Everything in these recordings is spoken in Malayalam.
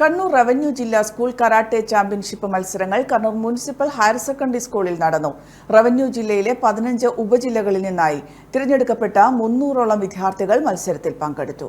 കണ്ണൂർ റവന്യൂ ജില്ലാ സ്കൂൾ കരാട്ടെ ചാമ്പ്യൻഷിപ്പ് മത്സരങ്ങൾ കണ്ണൂർ മുനിസിപ്പൽ ഹയർ സെക്കൻഡറി സ്കൂളിൽ നടന്നു. റവന്യൂ ജില്ലയിലെ പതിനഞ്ച് ഉപജില്ലകളിൽ നിന്നായി തിരഞ്ഞെടുക്കപ്പെട്ട മുന്നൂറോളം വിദ്യാർത്ഥികൾ മത്സരത്തിൽ പങ്കെടുത്തു.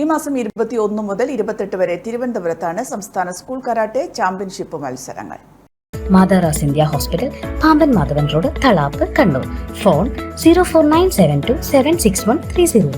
ഈ മാസം ഇരുപത്തിയൊന്ന് മുതൽ ഇരുപത്തെട്ട് വരെ തിരുവനന്തപുരത്താണ് സംസ്ഥാന സ്കൂൾ കരാട്ടെ ചാമ്പ്യൻഷിപ്പ് മത്സരങ്ങൾ. മാതാറാസ് India hospital Pamban Madhavan road Thalap Kannur. Phone zero four nine seven two seven six one three zero